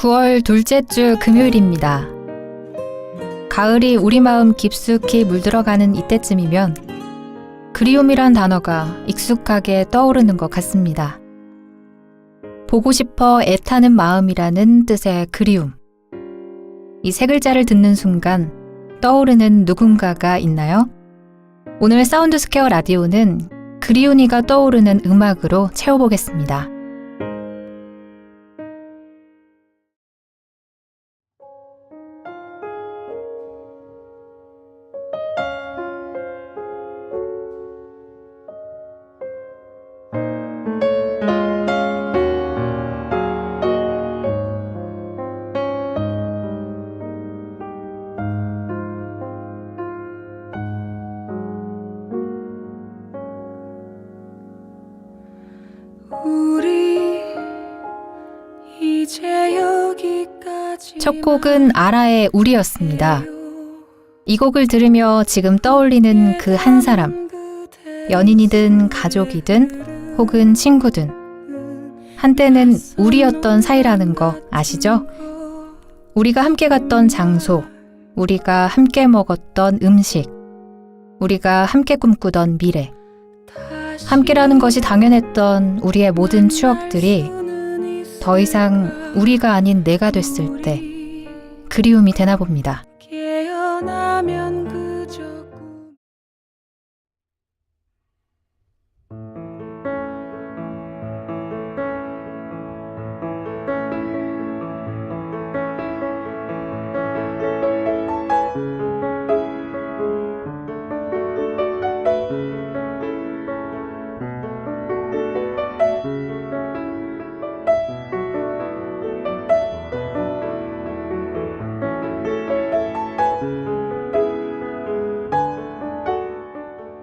9월 둘째 주 금요일입니다. 가을이 우리 마음 깊숙이 물들어가는 이때쯤이면 그리움이란 단어가 익숙하게 떠오르는 것 같습니다. 보고 싶어 애타는 마음이라는 뜻의 그리움. 이 세 글자를 듣는 순간 떠오르는 누군가가 있나요? 오늘 사운드 스퀘어 라디오는 그리운이가 떠오르는 음악으로 채워보겠습니다. 첫 곡은 아라의 우리였습니다. 이 곡을 들으며 지금 떠올리는 그 한 사람, 연인이든 가족이든 혹은 친구든 한때는 우리였던 사이라는 거 아시죠? 우리가 함께 갔던 장소, 우리가 함께 먹었던 음식, 우리가 함께 꿈꾸던 미래, 함께라는 것이 당연했던 우리의 모든 추억들이 더 이상 우리가 아닌 내가 됐을 때 그리움이 되나 봅니다.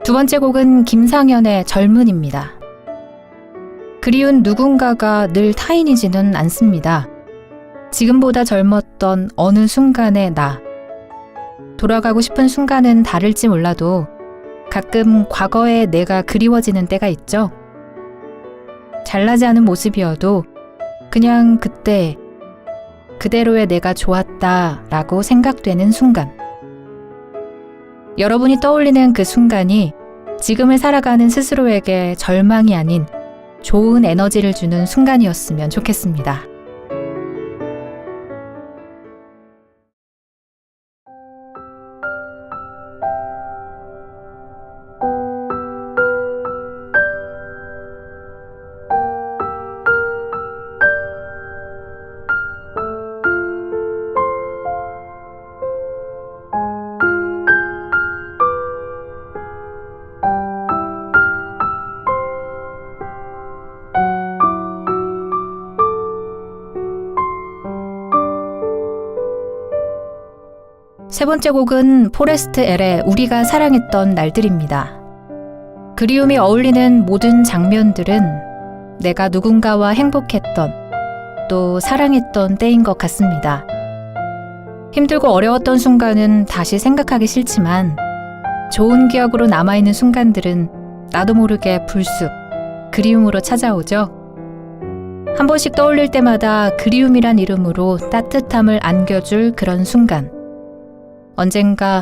두 번째 곡은 김상현의 젊은입니다. 그리운 누군가가 늘 타인이지는 않습니다. 지금보다 젊었던 어느 순간의 나. 돌아가고 싶은 순간은 다를지 몰라도 가끔 과거의 내가 그리워지는 때가 있죠. 잘나지 않은 모습이어도 그냥 그때 그대로의 내가 좋았다 라고 생각되는 순간. 여러분이 떠올리는 그 순간이 지금을 살아가는 스스로에게 절망이 아닌 좋은 에너지를 주는 순간이었으면 좋겠습니다. 세 번째 곡은 포레스트 L의 우리가 사랑했던 날들입니다. 그리움이 어울리는 모든 장면들은 내가 누군가와 행복했던 또 사랑했던 때인 것 같습니다. 힘들고 어려웠던 순간은 다시 생각하기 싫지만 좋은 기억으로 남아있는 순간들은 나도 모르게 불쑥 그리움으로 찾아오죠. 한 번씩 떠올릴 때마다 그리움이란 이름으로 따뜻함을 안겨줄 그런 순간. 언젠가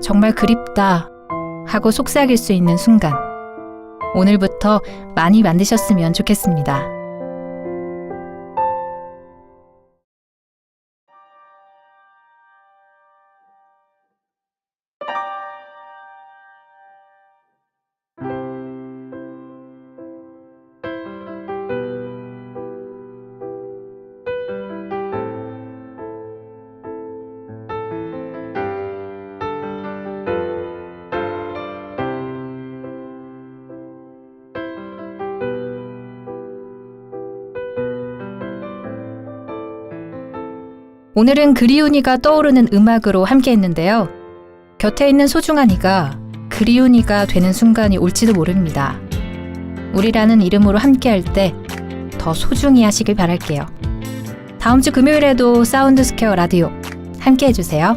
정말 그립다 하고 속삭일 수 있는 순간. 오늘부터 많이 만드셨으면 좋겠습니다. 오늘은 그리운이가 떠오르는 음악으로 함께 했는데요. 곁에 있는 소중한 이가 그리운이가 되는 순간이 올지도 모릅니다. 우리라는 이름으로 함께 할 때 더 소중히 하시길 바랄게요. 다음 주 금요일에도 사운드 스퀘어 라디오 함께 해주세요.